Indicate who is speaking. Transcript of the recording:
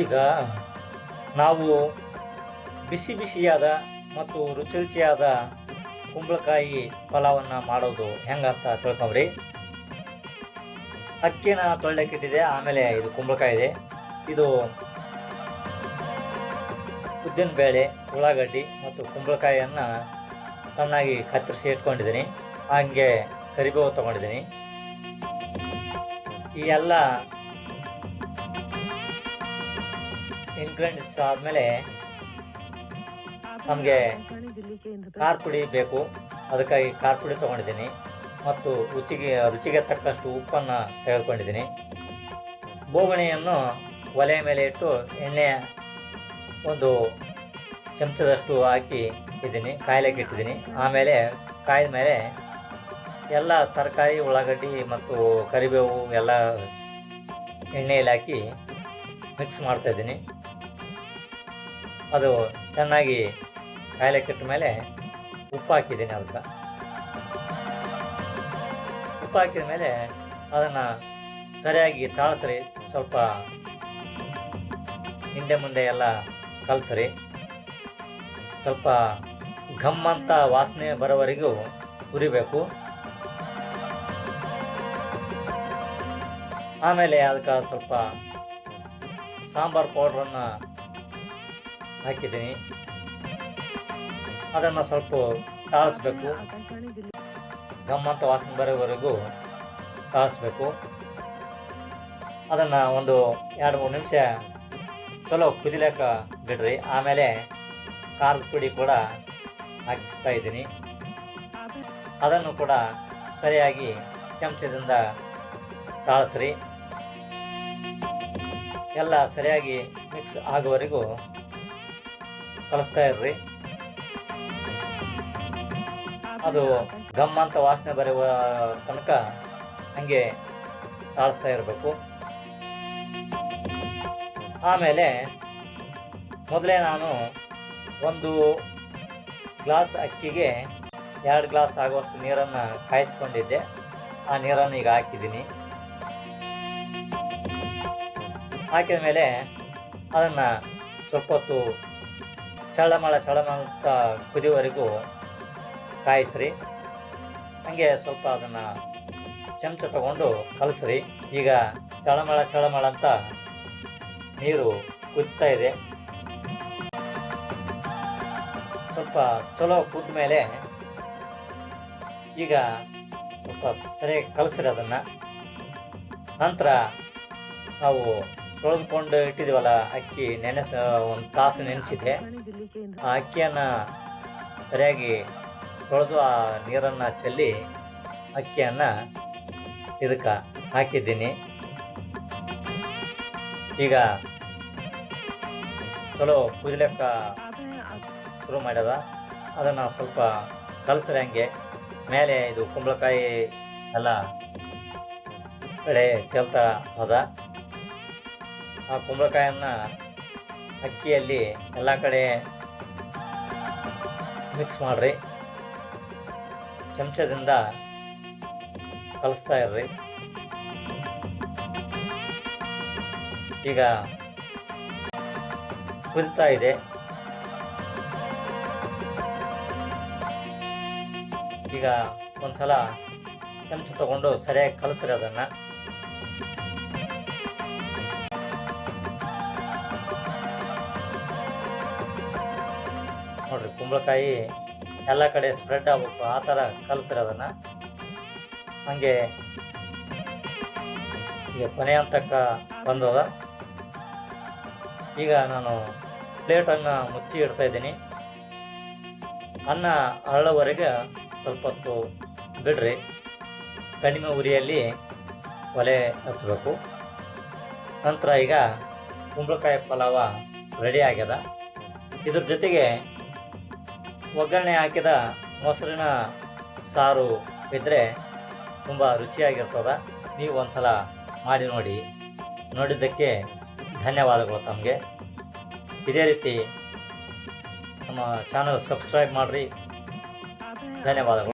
Speaker 1: ಈಗ ನಾವು ಬಿಸಿ ಬಿಸಿಯಾದ ಮತ್ತು ರುಚಿ ರುಚಿಯಾದ ಕುಂಬಳಕಾಯಿ ಪಲಾವನ್ನು ಮಾಡೋದು ಹೆಂಗಂತ ತಿಳ್ಕೊಂಬ್ರಿ. ಅಕ್ಕಿನ ತೊಳ್ದಕ್ಕಿಟ್ಟಿದೆ ಆಮೇಲೆ ಇದು ಕುಂಬಳಕಾಯಿ ಇದೆ. ಇದು ಉದ್ದಿನ ಬೇಳೆ, ಉಳ್ಳಾಗಡ್ಡಿ ಮತ್ತು ಕುಂಬಳಕಾಯಿಯನ್ನು ಸಣ್ಣಾಗಿ ಕತ್ತರಿಸಿ ಇಟ್ಕೊಂಡಿದ್ದೀನಿ. ಹಾಗೆ ಕರಿಬೇವು ತೊಗೊಂಡಿದ್ದೀನಿ. ಈ ಎಲ್ಲ ಇನ್ಗ್ರೀಡಿಯಂಟ್ಸ್ ಆದಮೇಲೆ ನಮಗೆ ಖಾರ ಪುಡಿ ಬೇಕು. ಅದಕ್ಕಾಗಿ ಖಾರ ಪುಡಿ ತೊಗೊಂಡಿದ್ದೀನಿ. ಮತ್ತು ರುಚಿಗೆ ರುಚಿಗೆ ತಕ್ಕಷ್ಟು ಉಪ್ಪನ್ನು ತೆಗೆದುಕೊಂಡಿದ್ದೀನಿ. ಬೋಗಣಿಯನ್ನು ಒಲೆ ಮೇಲೆ ಇಟ್ಟು ಎಣ್ಣೆ ಒಂದು ಚಮಚದಷ್ಟು ಹಾಕಿ ಇದ್ದೀನಿ. ಕಾಯಿಲೆಗೆ ಇಟ್ಟಿದ್ದೀನಿ. ಆಮೇಲೆ ಕಾಯ್ದ ಮೇಲೆ ಎಲ್ಲ ತರಕಾರಿ, ಉಳ್ಳಾಗಡ್ಡಿ ಮತ್ತು ಕರಿಬೇವು ಎಲ್ಲ ಎಣ್ಣೆಯಲ್ಲಿ ಹಾಕಿ ಮಿಕ್ಸ್ ಮಾಡ್ತಾ ಇದ್ದೀನಿ. ಅದು ಚೆನ್ನಾಗಿ ಕಾಯ್ಲಿಕ್ಕೆ ಕಟ್ಟ ಮೇಲೆ ಉಪ್ಪು ಹಾಕಿದ್ದೀನಿ ಅದಕ್ಕೆ ಉಪ್ಪು ಹಾಕಿದ ಮೇಲೆ ಅದನ್ನು ಸರಿಯಾಗಿ ತಾಳಸ್ರಿ, ಸ್ವಲ್ಪ ಹಿಂದೆ ಮುಂದೆ ಎಲ್ಲ ಕಲಸ್ರಿ. ಸ್ವಲ್ಪ ಘಮ್ ಅಂತ ವಾಸನೆ ಬರೋವರೆಗೂ ಹುರಿಬೇಕು. ಆಮೇಲೆ ಅದಕ್ಕೆ ಸ್ವಲ್ಪ ಸಾಂಬಾರು ಪೌಡ್ರನ್ನು ಹಾಕಿದ್ದೀನಿ. ಅದನ್ನು ಸ್ವಲ್ಪ ತಾಳಿಸ್ಬೇಕು. ಗಮ್ಮಂತ ವಾಸನೆ ಬರೋವರೆಗೂ ತಾಳಿಸ್ಬೇಕು. ಅದನ್ನು ಒಂದು ಎರಡು ಮೂರು ನಿಮಿಷ ಚಲೋ ಕುದಿಲಕ್ಕ ಬಿಡ್ರಿ. ಆಮೇಲೆ ಖಾರದ ಪುಡಿ ಕೂಡ ಹಾಕ್ತಾ ಇದ್ದೀನಿ. ಅದನ್ನು ಕೂಡ ಸರಿಯಾಗಿ ಚಮಚದಿಂದ ತಾಳಿಸ್ರಿ. ಎಲ್ಲ ಸರಿಯಾಗಿ ಮಿಕ್ಸ್ ಆಗುವವರೆಗೂ ಕಲಿಸ್ತಾ ಇರ್ರಿ. ಅದು ಗಮ್ ಅಂತ ವಾಸನೆ ಬರುವ ತನಕ ಹಂಗೆ ತಾಳಿಸ್ತಾ ಇರಬೇಕು. ಆಮೇಲೆ ಮೊದಲೇ ನಾನು ಒಂದು ಗ್ಲಾಸ್ ಅಕ್ಕಿಗೆ ಎರಡು ಗ್ಲಾಸ್ ಆಗುವಷ್ಟು ನೀರನ್ನು ಕಾಯಿಸ್ಕೊಂಡಿದ್ದೆ. ಆ ನೀರನ್ನು ಈಗ ಹಾಕಿದ್ದೀನಿ. ಹಾಕಿದ ಮೇಲೆ ಅದನ್ನು ಸ್ವಲ್ಪ ಹೊತ್ತು ಚಳಮಳ ಚಳಮಳ ಅಂತ ಕುದಿಯುವವರೆಗೂ ಕಾಯಿಸ್ರಿ. ಹಾಗೆ ಸ್ವಲ್ಪ ಅದನ್ನು ಚಮಚ ತಗೊಂಡು ಕಲಸ್ರಿ. ಈಗ ಚಳಮಳ ಚಳಮಳ ಅಂತ ನೀರು ಕುದಿತಾ ಇದೆ. ಸ್ವಲ್ಪ ಚಲೋ ಕುದ್ದ ಮೇಲೆ ಈಗ ಸ್ವಲ್ಪ ಸರಿಯಾಗಿ ಕಲಸ್ರಿ ಅದನ್ನು. ನಂತರ ನಾವು ತೊಳೆದುಕೊಂಡು ಇಟ್ಟಿದ್ದೀವಲ್ಲ ಅಕ್ಕಿ ನೆನೆಸ, ಒಂದು ತಾಸು ನೆನೆಸಿದೆ. ಆ ಅಕ್ಕಿಯನ್ನು ಸರಿಯಾಗಿ ತೊಳೆದು ಆ ನೀರನ್ನು ಚೆಲ್ಲಿ ಅಕ್ಕಿಯನ್ನು ಇದಕ್ಕೆ ಹಾಕಿದ್ದೀನಿ. ಈಗ ಚಲೋ ಕುದಿಲಕ್ಕ ಶುರು ಮಾಡ್ಯದ. ಅದನ್ನು ಸ್ವಲ್ಪ ಕಲಸ್ರೆ ಹಂಗೆ. ಮೇಲೆ ಇದು ಕುಂಬಳಕಾಯಿ ಎಲ್ಲ ಕಡೆ ಚೆಲ್ತಾ ಅದ. ಆ ಕುಂಬಳಕಾಯನ್ನು ಅಕ್ಕಿಯಲ್ಲಿ ಎಲ್ಲ ಕಡೆ ಮಿಕ್ಸ್ ಮಾಡಿರಿ. ಚಮಚದಿಂದ ಕಲಿಸ್ತಾ ಇರ್ರಿ. ಈಗ ಕುದಿತಾ ಇದೆ. ಈಗ ಒಂದ್ಸಲ ಚಮಚ ತಗೊಂಡು ಸರಿಯಾಗಿ ಕಲಸ್ರಿ ಅದನ್ನು. ನೋಡ್ರಿ, ಕುಂಬಳಕಾಯಿ ಎಲ್ಲ ಕಡೆ ಸ್ಪ್ರೆಡ್ ಆಗ್ಬೇಕು, ಆ ಥರ ಕಲಸ್ರಿ ಅದನ್ನು. ಹಾಗೆ ಈಗ ಕೊನೆ ಹಂತಕ್ಕ ಬಂದದ. ಈಗ ನಾನು ಪ್ಲೇಟನ್ನು ಮುಚ್ಚಿ ಇಡ್ತಾ ಇದ್ದೀನಿ. ಅನ್ನ ಅರಳೋವರೆಗೆ ಸ್ವಲ್ಪ ಹೊತ್ತು ಬಿಡ್ರಿ. ಕಡಿಮೆ ಉರಿಯಲ್ಲಿ ಒಲೆ ಹಚ್ಚಬೇಕು ನಂತರ ಈಗ ಕುಂಬಳಕಾಯಿ ಪಲಾವ ರೆಡಿ ಆಗ್ಯದ. ಇದ್ರ ಜೊತೆಗೆ ಒಗ್ಗರಣೆ ಹಾಕಿದ ಮೊಸರಿನ ಸಾರು ಇದ್ದರೆ ತುಂಬ ರುಚಿಯಾಗಿರ್ತದೆ. ನೀವು ಒಂದ್ಸಲ ಮಾಡಿ ನೋಡಿ. ನೋಡಿದ್ದಕ್ಕೆ ಧನ್ಯವಾದಗಳು ತಮಗೆ. ಇದೇ ರೀತಿ ನಮ್ಮ ಚಾನಲ್ ಸಬ್ಸ್ಕ್ರೈಬ್ ಮಾಡಿರಿ. ಧನ್ಯವಾದಗಳು.